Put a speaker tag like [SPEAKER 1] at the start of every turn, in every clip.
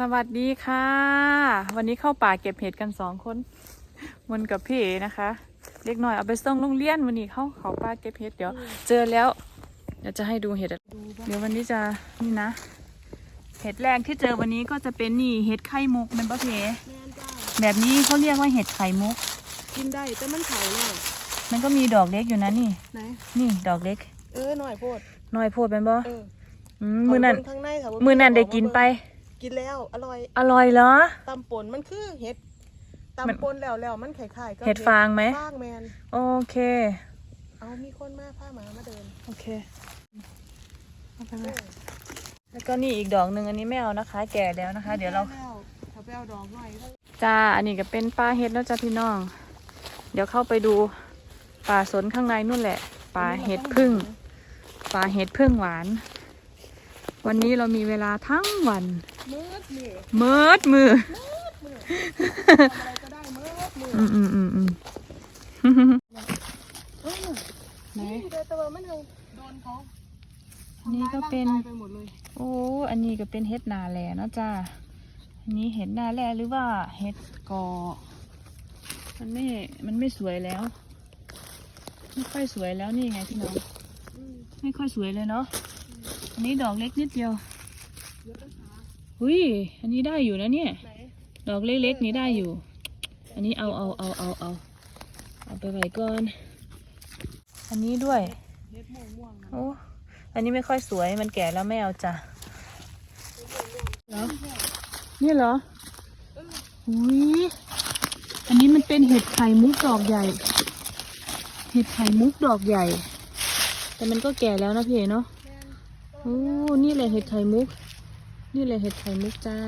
[SPEAKER 1] สวัสดีค่ะ วันนี้เข้าป่าเก็บเห็ดกันสองคนมนกับพี่เอนะคะ เล็กน้อยเอาไปส่งโรงเรียนวันนี้เข้าเขาป่าเก็บเห็ดเดี๋ยว เจอแล้วเดี๋ยวจะให้ดูเห็ดอะเดี๋ยววันนี้จะนี่นะ เห็ดแรกที่เจอวันนี้ก็จะเป็นนี่เห็ดไข่มุกเป็นปะพี่เอ
[SPEAKER 2] แม่นจ้า
[SPEAKER 1] แบบนี้เขาเรียกว่าเห็ดไข่มุก
[SPEAKER 2] กินได้แต่มันเผาเนี่ย
[SPEAKER 1] มันก็มีดอกเล็กอยู่นะนี่
[SPEAKER 2] ไหน
[SPEAKER 1] นี่ดอกเล็ก
[SPEAKER 2] เออหน่อยโพด
[SPEAKER 1] น้อยโพดเป็นบ่
[SPEAKER 2] เออ
[SPEAKER 1] อืมมือนั่น
[SPEAKER 2] เาเบิ่งข้างในค่ะว่า
[SPEAKER 1] มือนั่นได้กินไป
[SPEAKER 2] กินแล้วอร่อย
[SPEAKER 1] อร่อยเหรอ
[SPEAKER 2] ตำป่นมันคือเห็ด
[SPEAKER 1] มัน
[SPEAKER 2] ตำป่นแล้วแล้วมันคล้ายๆก็
[SPEAKER 1] เห็ดฟางไหม
[SPEAKER 2] ฟางแมน
[SPEAKER 1] โอเค
[SPEAKER 2] เอามีคนมาผ้าหมามาเดิน
[SPEAKER 1] โอเคเอาไป
[SPEAKER 2] เอ
[SPEAKER 1] เลย
[SPEAKER 2] อ
[SPEAKER 1] แล้วก็นี่อีกดอกหนึ่งอันนี้ไม่เอานะคะ แก่แล้วนะคะ เดี๋ยวเรา
[SPEAKER 2] แล้วถ้าไปเอาดอกหน่อย
[SPEAKER 1] จ้าอันนี้ก็เป็นปลาเห็ดแล้วจ้าพี่น้อง เดี๋ยวเข้าไปดูป่าสนข้างในนู่นแหละป่าเห็ดพึ่งป่าเห็ดพึ่งหวาน วันนี้เรามีเวลาทั้งวัน
[SPEAKER 2] มืดมือ
[SPEAKER 1] เมิดมือ
[SPEAKER 2] มือทำอะไรก็ได้มืดมือ
[SPEAKER 1] อืมอืมอืมอืม
[SPEAKER 2] เออ
[SPEAKER 1] ไหน
[SPEAKER 2] นี่เดี๋ยวตัวมันยังโดนเขา
[SPEAKER 1] อันนี้ก็เป็น
[SPEAKER 2] ทำร้ายร่างายไหมดเลย
[SPEAKER 1] โอ้ อันนี้ก็เป็นเห็ดนาแลเนาะจ้าอันนี้เห็ดนาแลหรือว่าเห็ดกอ มันไม่ มันไม่สวยแล้ว ไม่ค่อยสวยแล้วนี่ไงพี่น้อง
[SPEAKER 2] อืม
[SPEAKER 1] ไม่ค่อยสวยเลยเนาะ อันนี้ดอกเล็กนิดเดียว
[SPEAKER 2] เดี๋ยวไปหา
[SPEAKER 1] หุยอันนี้ได้อยู่นะเนี่ย
[SPEAKER 2] ไหน
[SPEAKER 1] ดอกเล็กๆนี้ได้อยู่ อันนี้เอาเอาเอาเอาเอาเอาไปไว้ก่อน อันนี้ด้วย
[SPEAKER 2] เห็ดม่วงม่วงๆนะ
[SPEAKER 1] โอ้ อันนี้ไม่ค่อยสวย มันแก่แล้วไม่เอาจ้ะเหรอนี่เหรอ อุ้ย อันนี้มันเป็นเห็ดไข่มุกดอกใหญ่ เห็ดไข่มุกดอกใหญ่ แต่มันก็แก่แล้วนะพี่เอ๋เนาะ
[SPEAKER 2] แม่น
[SPEAKER 1] โอ้ นี่แหละเห็ดไข่มุก นี่แหละเห็ดไข่มุกจ้า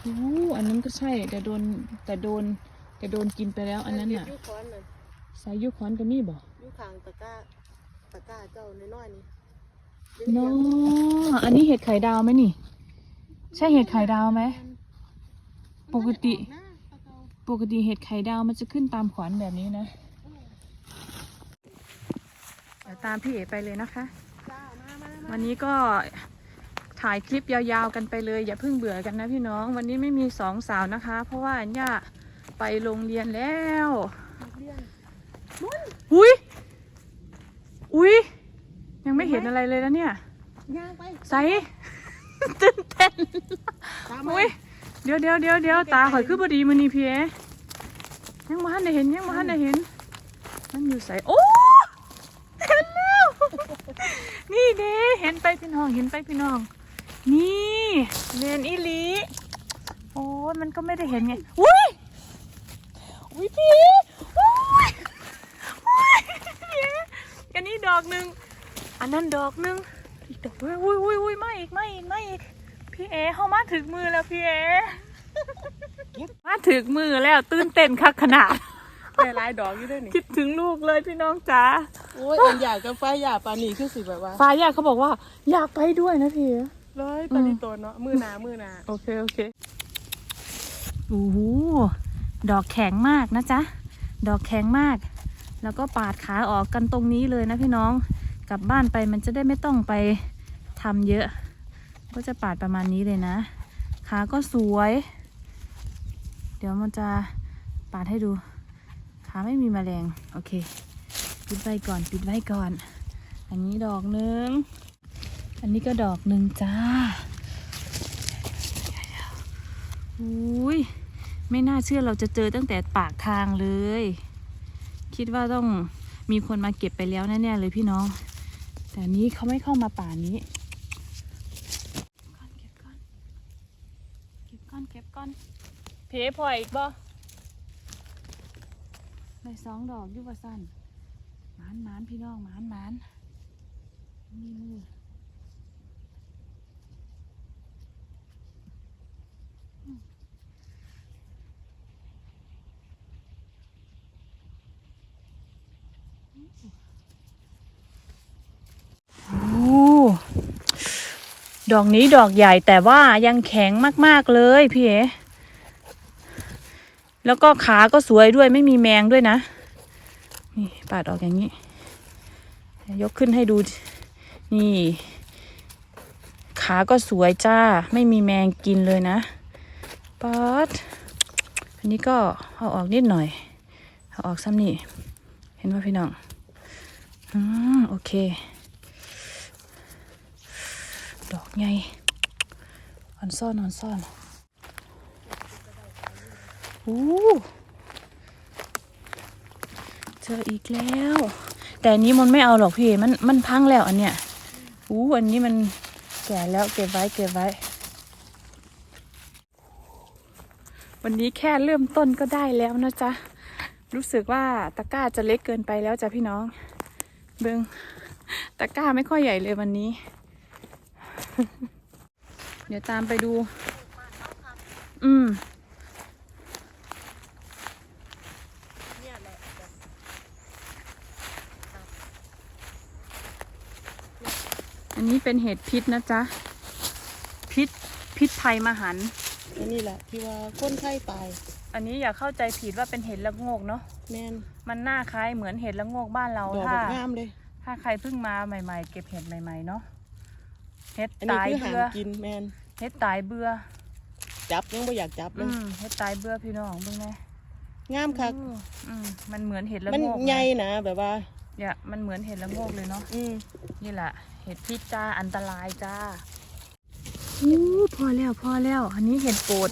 [SPEAKER 1] โอ้อันนั้นก็ใช่แต่โดนแต่โดนแต่โดนกินไปแล้ว อันนั้นน่ะ
[SPEAKER 2] เห็ดยูคอนน่ะ
[SPEAKER 1] สายยุคอนก็มีบ่
[SPEAKER 2] ยูคางตะกร้าตะกร้าเจ้าน้อยๆนี่
[SPEAKER 1] เนาะอันนี้เห็ดไข่ดาวไหมนี่ ใช่เห็ดไข่ดาวไหมปกติ
[SPEAKER 2] มันไม่ได้ออกหน้าตะเกา
[SPEAKER 1] ปกติเห็ดไข่ดาวมันจะขึ้นตามขวานแบบนี้นะเดี๋ยวตามพี่เอ๋ไปเลยนะคะ
[SPEAKER 2] จ้ามามามา
[SPEAKER 1] วันนี้ก็ถ่ายคลิปยาวๆกันไปเลย อย่าเพิ่งเบื่อกันนะพี่น้อง วันนี้ไม่มีสองสาวนะคะ เพราะว่าอัญญาไปโรงเรียนแล้ว
[SPEAKER 2] เรียน
[SPEAKER 1] อุ้ยอุ้ยยังไม่เห็นอะไรเลยนะเนี่ย
[SPEAKER 2] ย่างไป
[SPEAKER 1] ใสตื่นเต้น
[SPEAKER 2] ตามมา
[SPEAKER 1] อุ้ยเดี๋ยวเดี๋ยวเดี๋ยวเดี๋ยวตาข่อยคือบดีมือนี่พี่เอ๋ยังมาทันได้เห็นยังมาทันได้เห็น มันอยู่ใสโอ้เห็นแล้ว นี่เด้เห็นไปพี่น้องเห็นไปพี่น้อง นี่เมนอีหลีโอ้ยมันก็ไม่ได้เห็นไงอุ้ยอุ้ยพี่เอ๋อุ้ยอุ้ยพี่เอ๋อันนี้ดอกหนึ่งอันนั้นดอกหนึ่งอีกดอกอุ้ยอุ้ยอุ้ยอุ้ยมาอีกมาอีกมาอีกพี่เอเข้ามาถึงมือแล้วพี่เอมาถึงมือแล้วตื่นเต้นคักขนาด
[SPEAKER 2] แต่ลายดอกอยู่ด้วยนี่
[SPEAKER 1] คิดถึงลูกเลยพี่น้องจ๋า
[SPEAKER 2] โอ้ยอันอยากกับไฟอยากปานี่คือสิแบบว่า
[SPEAKER 1] ฟ้าอยากเขาบอกว่า อยากไปด้วยนะพี่เอ
[SPEAKER 2] ร้อยปานิโตนเนาะมือหนามือหนา
[SPEAKER 1] โอเคโอเคโอ้โหดอกแข็งมากนะจ๊ะ ดอกแข็งมาก แล้วก็ปาดขาออกกันตรงนี้เลยนะพี่น้อง กลับบ้านไปมันจะได้ไม่ต้องไปทำเยอะ ก็จะปาดประมาณนี้เลยนะ ขาก็สวย เดี๋ยวมันจะปาดให้ดู ขาไม่มีแมลง โอเค ปิดไว้ก่อนปิดไว้ก่อน อันนี้ดอกหนึ่งอันนี้ก็ดอกหนึ่งจ้าอุ้ยไม่น่าเชื่อเราจะเจอตั้งแต่ปากทางเลย คิดว่าต้องมีคนมาเก็บไปแล้วแน่ๆเลยพี่น้อง แต่นี้เขาไม่เข้ามาป่านี้เก็บก่อนเก็บก่อนเก็บก่อนเพพออีกบ่ได้สองดอกยุบสั้นานหมานพี่น้องหมานหมานมีมือโอ้ดอกนี้ดอกใหญ่แต่ว่ายังแข็งมากๆเลยพี่เอ๋แล้วก็ขาก็สวยด้วยไม่มีแมงด้วยนะ นี่ปาดออกอย่างนี้ ยกขึ้นให้ดู นี่ ขาก็สวยจ้า ไม่มีแมงกินเลยนะป๊อดอันนี้ก็เอาออกนิดหน่อย เอาออกซ้ำนี่ เห็นว่าพี่น้อง อืมโอเค ดอกไงอ่อนซ่อนอ่อนซ่อนอู้ ออีกแล้ว แต่นนี้มันไม่เอาหรอกพี่มันมันพังแล้วอันเนี้ยอู้อันนี้มันแก่แล้วเก็บไว้เก็บไว้ วันนี้แค่เริ่มต้นก็ได้แล้วนะจ๊ะรู้สึกว่าตะกร้าจะเล็กเกินไปแล้วจ้ะพี่น้อง เบิงตะกร้าไม่ค่อยใหญ่เลยวันนี้ เดี๋ยวตามไปดู อืม
[SPEAKER 2] เนี่ยแหละ
[SPEAKER 1] อันนี้เป็นเห็ดพิษนะจ๊ะ พิษพิษภัยมหันต์
[SPEAKER 2] อันนี้แหละที่ว่าคนไข้ตาย
[SPEAKER 1] อันนี้อย่าเข้าใจผิดว่าเป็นเห็ดละโงกเนาะ
[SPEAKER 2] แมน
[SPEAKER 1] มันหน้าคล้ายเหมือนเห็ดละโงกบ้านเรา
[SPEAKER 2] ดอก
[SPEAKER 1] ถ้า
[SPEAKER 2] แบบงามเลย
[SPEAKER 1] ถ้าใครเพิ่งมาใหม่ ๆ เก็บเห็ดใหม่ ๆ เนาะ เห็ด
[SPEAKER 2] อันนี้
[SPEAKER 1] ตาย
[SPEAKER 2] คือหา
[SPEAKER 1] เบื่
[SPEAKER 2] ง
[SPEAKER 1] อ
[SPEAKER 2] กินแมน
[SPEAKER 1] เห็ดตายเบื่อ
[SPEAKER 2] จับยังไม่อยากจับเล
[SPEAKER 1] อื
[SPEAKER 2] ย
[SPEAKER 1] มเห็ดตายเบื่อพี่น้องเบิ่งไง
[SPEAKER 2] งามคัก
[SPEAKER 1] อืมอืมมันเหมือนเห็ดละ
[SPEAKER 2] มัน
[SPEAKER 1] โงก
[SPEAKER 2] ใหญ่นะแบบว่า
[SPEAKER 1] เนี่ยมันเหมือนเห็ดละโงกเลยเนาะ
[SPEAKER 2] อืม
[SPEAKER 1] นี่แหละ เห็ดพิษจ้าอันตรายจ้าอู้พอแล้วพอแล้ว อันนี้เห็ดโปด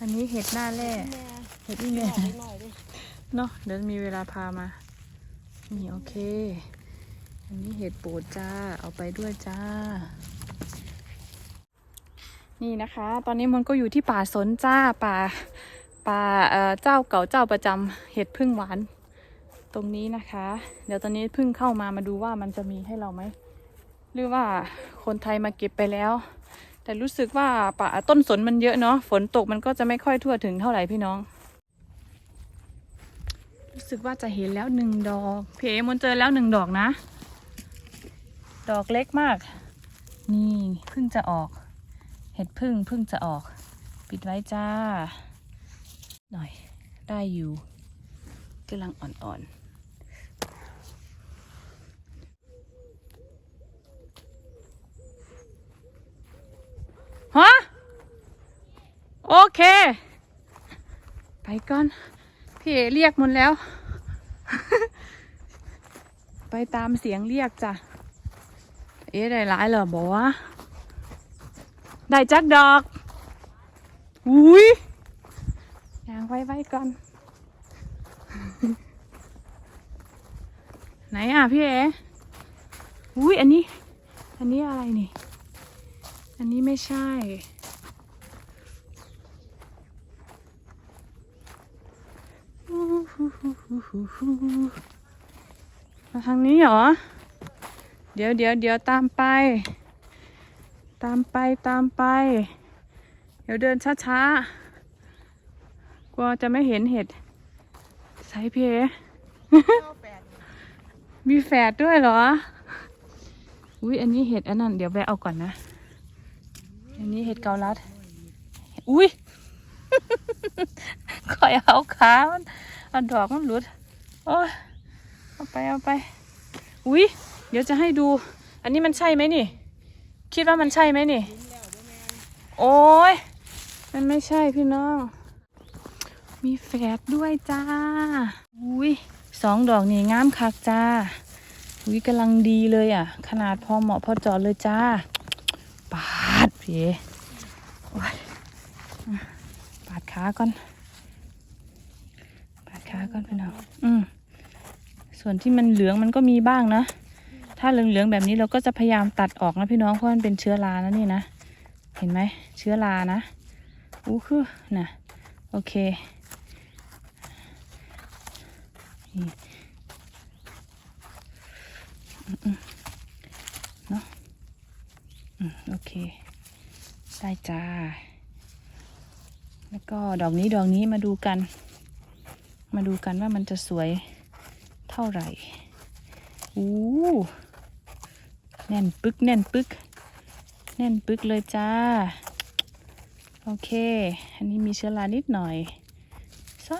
[SPEAKER 1] อันนี้เห็ดหน้าแร่
[SPEAKER 2] แม่
[SPEAKER 1] เห็ดนี่
[SPEAKER 2] ห
[SPEAKER 1] แม่
[SPEAKER 2] น่อยหน่อยดิ
[SPEAKER 1] เนาะเดี๋ยวมีเวลาพามา นี่โอเค อันนี้เห็ดโปดจ้า เอาไปด้วยจ้า นี่นะคะ ตอนนี้มันก็อยู่ที่ป่าสนจ้าป่าป่าเอ่อเจ้าเก่าเจ้าประจำเห็ดพึ่งหวาน ตรงนี้นะคะ เดี๋ยวตอนนี้เพิ่งเข้ามามาดูว่ามันจะมีให้เราไหม หรือว่าคนไทยมาเก็บไปแล้ว แต่รู้สึกว่าป่าต้นสนมันเยอะเนาะฝนตกมันก็จะไม่ค่อยทั่วถึงเท่าไหร่พี่น้อง รู้สึกว่าจะเห็นแล้วหนึ่งดอกเอมนเจอแล้วหนึ่งดอกนะ ดอกเล็กมาก นี่เพิ่งจะออก เห็ดพึ่งเพิ่งจะออก ปิดไว้จ้า หน่อยได้อยู่กำลังอ่อนๆ ฮะ โอ เค ไปก่อน พี่เอเรียกมันแล้ว ไปตามเสียงเรียกจ้ะ เอ๊ะได้หลายเหรอบอกว่าได้จักดอก อุ้ยยางไว้ไว้ก่อน ไหนอะพี่เออุ้ยอันนี้ อันนี้อะไรนี่ อันนี้ไม่ใช่ มาทางนี้เหรอ เดี๋ยวเดี๋ยวเดี๋ยวตามไป ตามไปตามไป เดี๋ยวเดินช้าๆ กลัวจะไม่เห็นเห็ดใส่เพมีแฝดด้วยเหรอ อุ้ยอันนี้เห็ดอันนั้นเดี๋ยวแวะเอาก่อนนะ อันนี้เห็ดเกาลัด อุ้ยคอยเอาขามัน อาดอกมันหลุดโอ้ยเอาไปเอาไปอุ้ยเดี๋ยวจะให้ดู อันนี้มันใช่ไหมนี่ คิดว่ามันใช่ไหมนี่ โอ้ยมันไม่ใช่พี่น้อง มีแฝดด้วยจ้า อุ้ยสองดอกนี่งามคักจ้า อุ้ยกำลังดีเลยอะ ขนาดพอเหมาะพอเจอดเลยจ้า ปาดพี่ปาดขาก่อน ปาดขาก่อนพี่น้องอืมส่วนที่มันเหลืองมันก็มีบ้างนะ ถ้าเหลืองๆแบบนี้เราก็จะพยายามตัดออกนะพี่น้องเพราะมันเป็นเชื้อรานะนี่นะ เห็นไหมเชื้อรานะอู้คือน่ะโอเคนี่เนาะโอเค ได้จ้า แล้วก็ดอกนี้ดอกนี้มาดูกัน มาดูกันว่ามันจะสวยเท่าไหร่อู้แน่นปึกแน่นปึก แน่นปึกเลยจ้า โอเค อันนี้มีเชื้อรานิดหน่อยซะ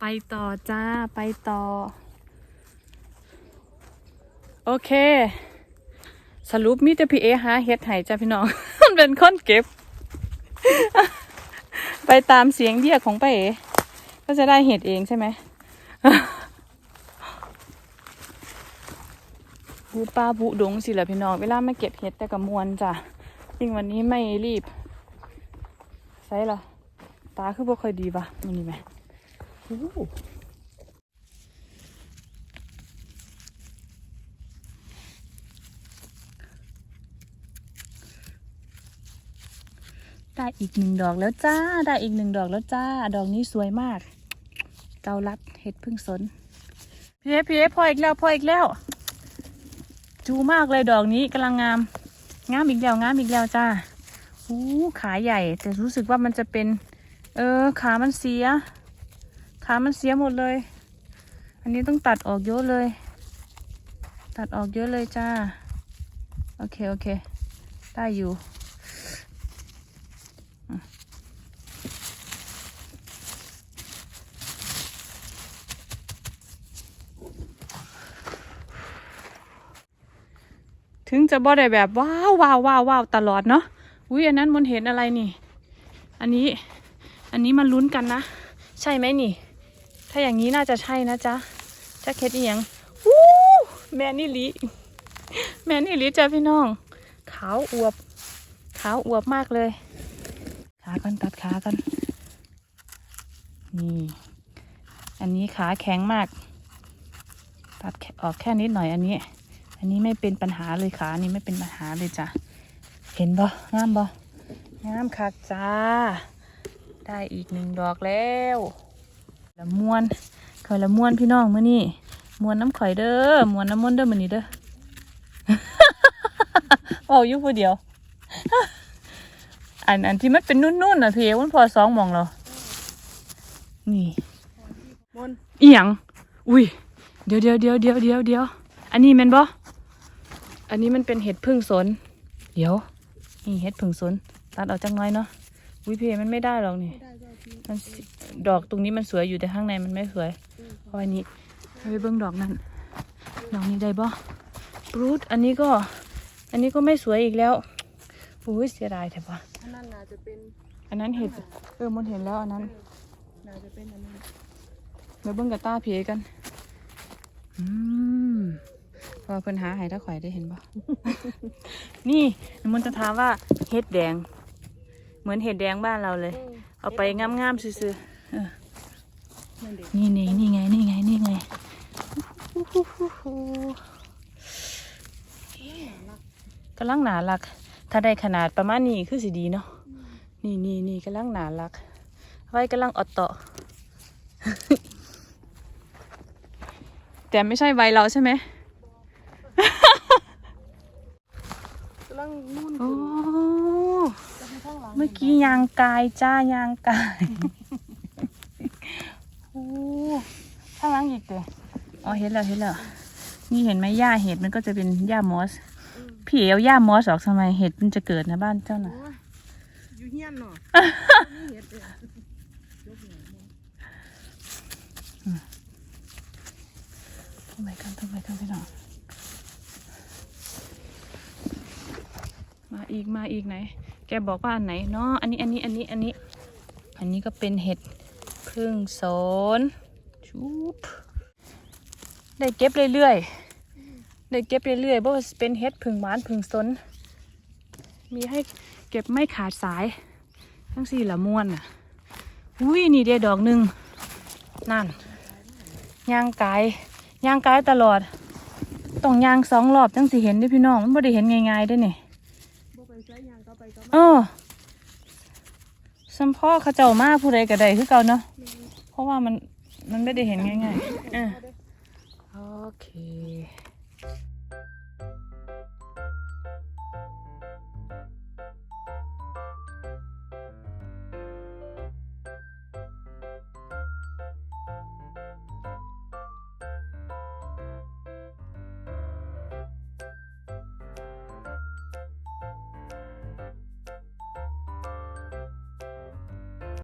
[SPEAKER 1] ไปต่อจ้า ไปต่อ โอเค สรุปมีแต่พี่เอหาเฮ็ดไห้จ้าพี่น้อง มันเป็นคนเก็บ ไปตามเสียงเรียกของป้าเอก็จะได้เห็ดเองใช่ไหมบูป้าบุดงสิแหละพี่น้องเวลาไมาเก็บเห็ดแต่กับมวนจ้ะยิ่งวันนี้ไม่รีบใช่ละตาคือบ่ค่อยดีปะมันนี่ไหม ได้อีกหนึ่งดอกแล้วจ้า ได้อีกหนึ่งดอกแล้วจ้า ดอกนี้สวยมาก เกาลัดเห็ดพึ่งสนพี่เอพี่เอพออีกแล้วพออีกแล้ว จูมากเลยดอกนี้กำลังงาม งามอีกแล้วงามอีกแล้วจ้าอู้ขาใหญ่ แต่รู้สึกว่ามันจะเป็น เออ ขามันเสีย ขามันเสียหมดเลย อันนี้ต้องตัดออกเยอะเลย ตัดออกเยอะเลยจ้า โอเค โอเค ได้อยู่ ถึงจะบ่ได้แบบว้าวว้าวว้าววาวตลอดเนาะอุ้ยอันนั้นมันเห็นอะไรนี่ อันนี้ อันนี้มันลุ้นกันนะ ใช่ไหมนี่ ถ้าอย่างนี้น่าจะใช่นะจ๊ะจ็คเก็ตอีหยังวู้แมนนี่ลิแมนนี่ลิจ้ะพี่น้อง ขาวอวบ ขาวอวบมากเลย ขากันตัดขากันนี่ อันนี้ขาแข็งมาก ตัดออกแค่นิดหน่อยอันนี้ อันนี้ไม่เป็นปัญหาเลยขาอันนี้ไม่เป็นปัญหาเลยจ้ะ เห็นบ่งามบ่งามคักจ้า ได้อีกหนึ่งดอกแล้วละมวนข่อยละมวนพี่น้องมื้อนี้มวนน้ำข่อยเด้อมวนน้ำมนเด้อมื้อนี้เด้อเว้าอยู่ผู้เดียว อันอันที่มันเป็นนุ่นๆน่ะพี่เอวันพอสองหมองเรานี่
[SPEAKER 2] มน
[SPEAKER 1] อีหยังอุ้ยเดี๋ยวเดี๋ยวเดี๋ยวเดี๋ยวเดี๋ยวเดี๋ยวอันนี้แม่นบ่อันนี้มันเป็นเห็ดพึ่งสน เดี๋ยว นี่เห็ดพึ่งสนตัดออกจังน้อยเนาะอุ้ยพี่มันไม่ได้หรอกนี่
[SPEAKER 2] ได้ก็พี่
[SPEAKER 1] มันสิดอกตรงนี้มันสวยอยู่แต่ข้างในมันไม่สวยเพราะอันนี้เอาไปเบิ้งดอกนั้นดอกนี้ได้บ่ปรูดอันนี้ก็ อันนี้ก็ไม่สวยอีกแล้ว อุ้ยเสียดายแท้ปะ
[SPEAKER 2] อันนั้นน่าจะเป็น
[SPEAKER 1] อันนั้นเห็ดเออมันเห็นแล้วอันนั้น
[SPEAKER 2] น่าจะเป็นอันนี้
[SPEAKER 1] มาเบิ้งกับตาเพียกัน อืมพอเพิ่นหาให้ถ้าข่อยได้เห็นบ่ นี่มันจะถามว่าเห็ดแดง เหมือนเห็ดแดงบ้านเราเลย เอาไปงามๆซื่อๆเออ
[SPEAKER 2] นั่นเด็ก
[SPEAKER 1] นี่นี่นี่ไงนี่ไงนี่ไงกำลังหนารัก ถ้าได้ขนาดประมาณนี้คือสิดีเนาะนี่นี่นี่กำลังหนารัก ไว้กำลังอดต่อแต่ไม่ใช่ใบเราใช่ไหม
[SPEAKER 2] กำลังนุ่น
[SPEAKER 1] โอ้
[SPEAKER 2] จะให้ข้างหลัง
[SPEAKER 1] เมื่อกี้ยางกายจ้ายางกายโอ้ข้างหล่างอีกเด้อ๋อเห็นแล้วเห็นแล้วนี่เห็นไหมหญ้าเห็ดมันก็จะเป็นหญ้ามอส พี่เอาหญ้ามอสออกทำไมเห็ดมันจะเกิดนะบ้านเจ้าน่ะ
[SPEAKER 2] อยู่เฮียนเนาะนี่เห็ดเลย
[SPEAKER 1] ทำไมกันทำไมกันพี่น้องมาอีกมาอีกไหน แกบอกว่าอันไหนเนาะอันนี้อันนี้อันนี้อันนี้ อันนี้ก็เป็นเห็ดพึ่งสนชุบได้เก็บเรื่อยๆ ได้เก็บเรื่อยๆเพราะว่าเป็นเห็ดพึ่งหวานพึ่งสน มีให้เก็บไม่ขาดสาย ทั้งสี่ละม้วนอะอุ้ยนี่เดียดอกหนึ่งนั่นย่างกายย่างกายตลอดต้องย่างสองรอบจังสิเห็นด้พี่น้องมันไม่ได้เห็นง่ายๆเด้วยนี่
[SPEAKER 2] ย
[SPEAKER 1] เออสัมพ่อเขาเจ้ามาผู้ใดก็ได้คือเก่าเนาะเพราะว่ามันมันไม่ได้เห็นง่ายๆอะโอเค